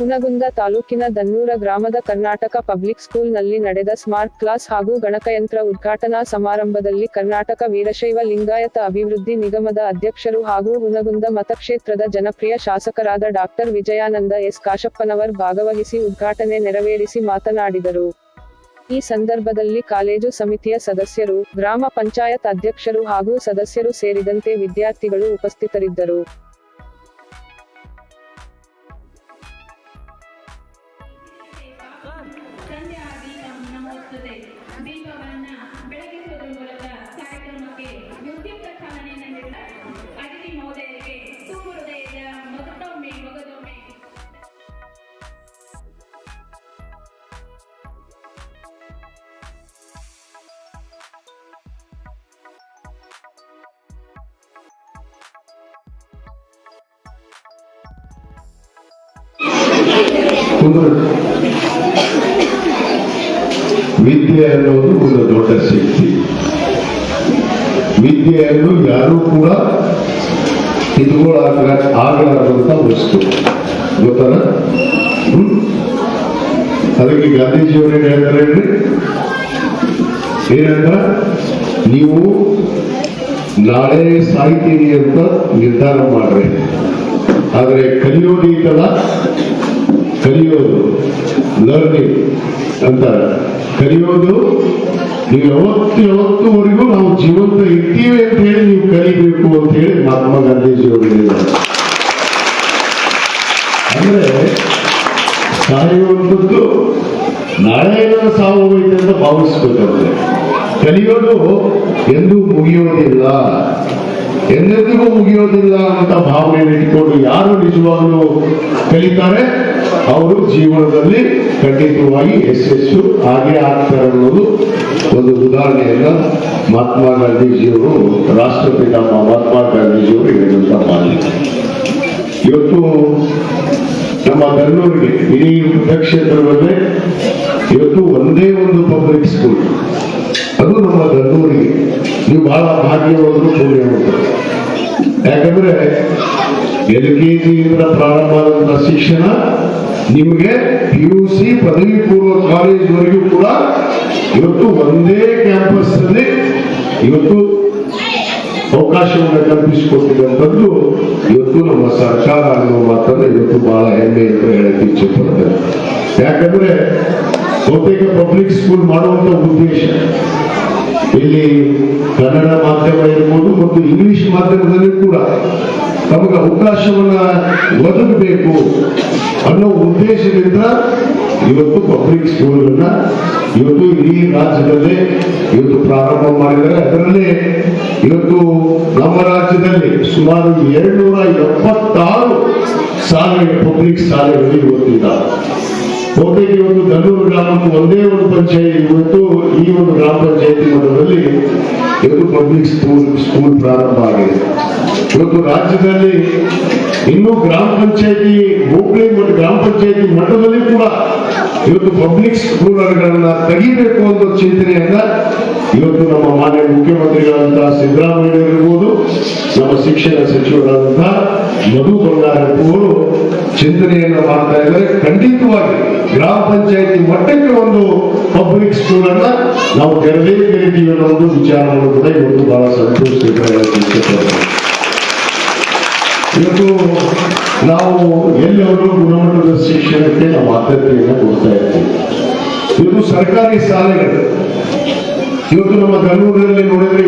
ಹುನಗುಂದ ತಾಲೂಕಿನ ದನ್ನೂರ ಗ್ರಾಮದ ಕರ್ನಾಟಕ ಪಬ್ಲಿಕ್ ಸ್ಕೂಲ್ನಲ್ಲಿ ನಡೆದ ಸ್ಮಾರ್ಟ್ ಕ್ಲಾಸ್ ಹಾಗೂ ಗಣಕಯಂತ್ರ ಉದ್ಘಾಟನಾ ಸಮಾರಂಭದಲ್ಲಿ ಕರ್ನಾಟಕ ವೀರಶೈವ ಲಿಂಗಾಯತ ಅಭಿವೃದ್ಧಿ ನಿಗಮದ ಅಧ್ಯಕ್ಷರು ಹಾಗೂ ಹುನಗುಂದ ಮತಕ್ಷೇತ್ರದ ಜನಪ್ರಿಯ ಶಾಸಕರಾದ ಡಾಕ್ಟರ್ ವಿಜಯಾನಂದ ಎಸ್ ಕಾಶಪ್ಪನವರ್ ಭಾಗವಹಿಸಿ ಉದ್ಘಾಟನೆ ನೆರವೇರಿಸಿ ಮಾತನಾಡಿದರು. ಈ ಸಂದರ್ಭದಲ್ಲಿ ಕಾಲೇಜು ಸಮಿತಿಯ ಸದಸ್ಯರು, ಗ್ರಾಮ ಪಂಚಾಯತ್ ಅಧ್ಯಕ್ಷರು ಹಾಗೂ ಸದಸ್ಯರು ಸೇರಿದಂತೆ ವಿದ್ಯಾರ್ಥಿಗಳು ಉಪಸ್ಥಿತರಿದ್ದರು. ನಮೋಸ್ತುತೆ ದೀಪವನ್ನ ಬೆಳಗಿಸುವುದರ ಮೂಲಕ ಕಾರ್ಯಕ್ರಮಕ್ಕೆ ವಿದ್ಯುಕ್ತ ಚಾಲನೆಯನ್ನು ನೀಡಿದ ಅತಿಥಿ ಮಹೋದಯರಿಗೆ ತುಂಬು ಹೃದಯದ ಮೊಗದೊಮ್ಮೆ. Thank ಒಂದು ವಿದ್ಯೆ ಅನ್ನೋದು ಒಂದು ದೊಡ್ಡ ಶಕ್ತಿ. ವಿದ್ಯೆಯನ್ನು ಯಾರೂ ಕೂಡ ಇದುಗಳಾಗ ಆಗಲಾರದಂತ ವಸ್ತು. ಗೊತ್ತಲ್ಲ? ಅದಕ್ಕೆ ಗಾಂಧೀಜಿಯವರು ಏನು ಹೇಳ್ತಾರೆ ಹೇಳ್ರಿ ಏನಂದ್ರ, ನೀವು ನಾಳೆ ಸಾಯ್ತೀನಿ ಅಂತ ನಿರ್ಧಾರ ಮಾಡ್ರಿ. ಆದರೆ ಕಲಿಯೋದು ಐತಲ್ಲ ಕಲಿಯೋದು ಲರ್ನಿಂಗ್ ಅಂತ ಕಲಿಯೋದು? ನೀವು ಯಾವತ್ತು ಯಾವತ್ತುವರೆಗೂ ನಾವು ಜೀವಂತ ಇರ್ತೀವಿ ಅಂತ ಹೇಳಿ ನೀವು ಕಲಿಬೇಕು ಅಂತ ಹೇಳಿ ಮಹಾತ್ಮ ಗಾಂಧೀಜಿಯವರು ಹೇಳಿದ್ದಾರೆ. ಅಂದ್ರೆ ಸಾಯುವಂಥದ್ದು ನಾಳೆ ಏನಾದ್ರು ಸಾವು ಹೋಯ್ತು ಅಂತ ಭಾವಿಸ್ಬೇಕಾದ್ರೆ ಕಲಿಯೋದು ಎಂದೂ ಮುಗಿಯೋದಿಲ್ಲ. ಎಂದೆಂದಿಗೂ ಮುಗಿಯೋದಿಲ್ಲ ಅಂತ ಭಾವನೆ ಇಟ್ಕೊಂಡು ಯಾರು ನಿಜವಾಗ್ಲೂ ಕಲಿತಾರೆ? ಅವರು ಜೀವನದಲ್ಲಿ ಖಂಡಿತವಾಗಿ ಯಶಸ್ಸು ಹಾಗೆ ಆಗ್ತಾರೆ ಅನ್ನೋದು ಒಂದು ಉದಾಹರಣೆಯನ್ನ ಮಹಾತ್ಮ ಗಾಂಧೀಜಿಯವರು, ರಾಷ್ಟ್ರಪಿತ ಮಹಾತ್ಮ ಗಾಂಧೀಜಿಯವರು ಹೇಳುವಂತ ಮಾಲಿಕೆ ಇವತ್ತು ನಮ್ಮ ಬೆಂಗಳೂರಿಗೆ ಇಡೀ ಕ್ಷೇತ್ರದಲ್ಲೇ ಇವತ್ತು ಒಂದೇ ಒಂದು ಪಬ್ಲಿಕ್ ಸ್ಕೂಲ್ ಅದು ನಮ್ಮ ಬೆಂಗಳೂರಿಗೆ. ನೀವು ಬಹಳ ಭಾಗ್ಯವಾದ್ರು ಪೂರ್ಣ ಯಾಕಂದ್ರೆ ಎಲ್ ಕೆ ಜಿಯಿಂದ ಪ್ರಾರಂಭ ಆದಂತಹ ಶಿಕ್ಷಣ ನಿಮಗೆ ಪಿ ಯು ಸಿ ಪದವಿ ಪೂರ್ವ ಕಾಲೇಜ್ವರೆಗೂ ಕೂಡ ಇವತ್ತು ಒಂದೇ ಕ್ಯಾಂಪಸ್ ಅಲ್ಲಿ ಇವತ್ತು ಅವಕಾಶವನ್ನು ಕಲ್ಪಿಸಿಕೊಟ್ಟಿರುವಂಥದ್ದು. ಇವತ್ತು ನಮ್ಮ ಸರ್ಕಾರ ಅನ್ನೋ ಮಾತನ್ನು ಇವತ್ತು ಬಹಳ ಹೆಮ್ಮೆ ಅಂತ ಹೇಳಕ್ಕೆ ಇಚ್ಛೆ ಪಡ್ತೇನೆ ಯಾಕಂದ್ರೆ ಬಹುತೇಕ ಪಬ್ಲಿಕ್ ಸ್ಕೂಲ್ ಮಾಡುವಂತ ಉದ್ದೇಶ ಇಲ್ಲಿ ಕನ್ನಡ ಮಾಧ್ಯಮ ಇರ್ಬೋದು ಮತ್ತು ಇಂಗ್ಲಿಷ್ ಮಾಧ್ಯಮದಲ್ಲಿ ಕೂಡ ನಮಗೆ ಅವಕಾಶವನ್ನು ಒದಗಬೇಕು ಅನ್ನೋ ಉದ್ದೇಶದಿಂದ ಇವತ್ತು ಪಬ್ಲಿಕ್ ಸ್ಕೂಲನ್ನ ಇವತ್ತು ಇಡೀ ರಾಜ್ಯದಲ್ಲಿ ಇವತ್ತು ಪ್ರಾರಂಭ ಮಾಡಿದರೆ ಅದರಲ್ಲಿ ಇವತ್ತು ನಮ್ಮ ರಾಜ್ಯದಲ್ಲಿ ಸುಮಾರು ಎರಡ್ನೂರ ಎಪ್ಪತ್ತಾರು ಶಾಲೆ ಪಬ್ಲಿಕ್ ಶಾಲೆಗಳು ಇವತ್ತಿದ್ದಾವೆ ಬಹುತೇಕ ಒಂದು ದಲ್ಲೂರು ಗ್ರಾಮಕ್ಕೂ ಒಂದೇ ಒಂದು ಪಂಚಾಯತ್ ಇವತ್ತು ಈ ಒಂದು ಗ್ರಾಮ ಪಂಚಾಯತಿ ಮಟ್ಟದಲ್ಲಿ ಎರಡು ಪಬ್ಲಿಕ್ ಸ್ಕೂಲ್ ಸ್ಕೂಲ್ ಪ್ರಾರಂಭ ಆಗಿದೆ. ಇವತ್ತು ರಾಜ್ಯದಲ್ಲಿ ಇನ್ನೂ ಗ್ರಾಮ ಪಂಚಾಯತಿ, ಹೋಬಳಿ ಮತ್ತು ಗ್ರಾಮ ಪಂಚಾಯತಿ ಮಟ್ಟದಲ್ಲಿ ಕೂಡ ಇವತ್ತು ಪಬ್ಲಿಕ್ ಸ್ಕೂಲ್ಗಳನ್ನ ತೆಗಿಬೇಕು ಅನ್ನೋ ಚಿಂತನೆಯನ್ನ ಇವತ್ತು ನಮ್ಮ ಮಾನ್ಯ ಮುಖ್ಯಮಂತ್ರಿಗಳಂತಹ ಸಿದ್ದರಾಮಯ್ಯ ಇರ್ಬೋದು ನಮ್ಮ ಶಿಕ್ಷಣ ಸಚಿವರಾದಂತಹ ಮಧು ಬಂಗಾರಪ್ಪ ಅವರು ಚಿಂತನೆಯನ್ನ ಮಾಡ್ತಾ ಇದ್ದಾರೆ. ಖಂಡಿತವಾಗಿ ಗ್ರಾಮ ಪಂಚಾಯತಿ ಮಟ್ಟಕ್ಕೆ ಒಂದು ಪಬ್ಲಿಕ್ ಸ್ಕೂಲ್ ಅನ್ನ ನಾವು ತೆರದೇ ತೆರಿತೀವಿ ಅನ್ನೋ ಒಂದು ವಿಚಾರವನ್ನು ಕೂಡ ಇವತ್ತು ಬಹಳ ಸಂತೋಷ ಇವತ್ತು ನಾವು ಎಲ್ಲರೂ ಗುಣಮಟ್ಟದ ಶಿಕ್ಷಣಕ್ಕೆ ನಾವು ಆದ್ಯತೆಯನ್ನು ಕೊಡ್ತಾ ಇರ್ತೀವಿ ಇವತ್ತು ಸರ್ಕಾರಿ ಶಾಲೆಗಳು, ಇವತ್ತು ನಮ್ಮ ಬೆಂಗಳೂರಿನಲ್ಲಿ ನೋಡಿದ್ರೆ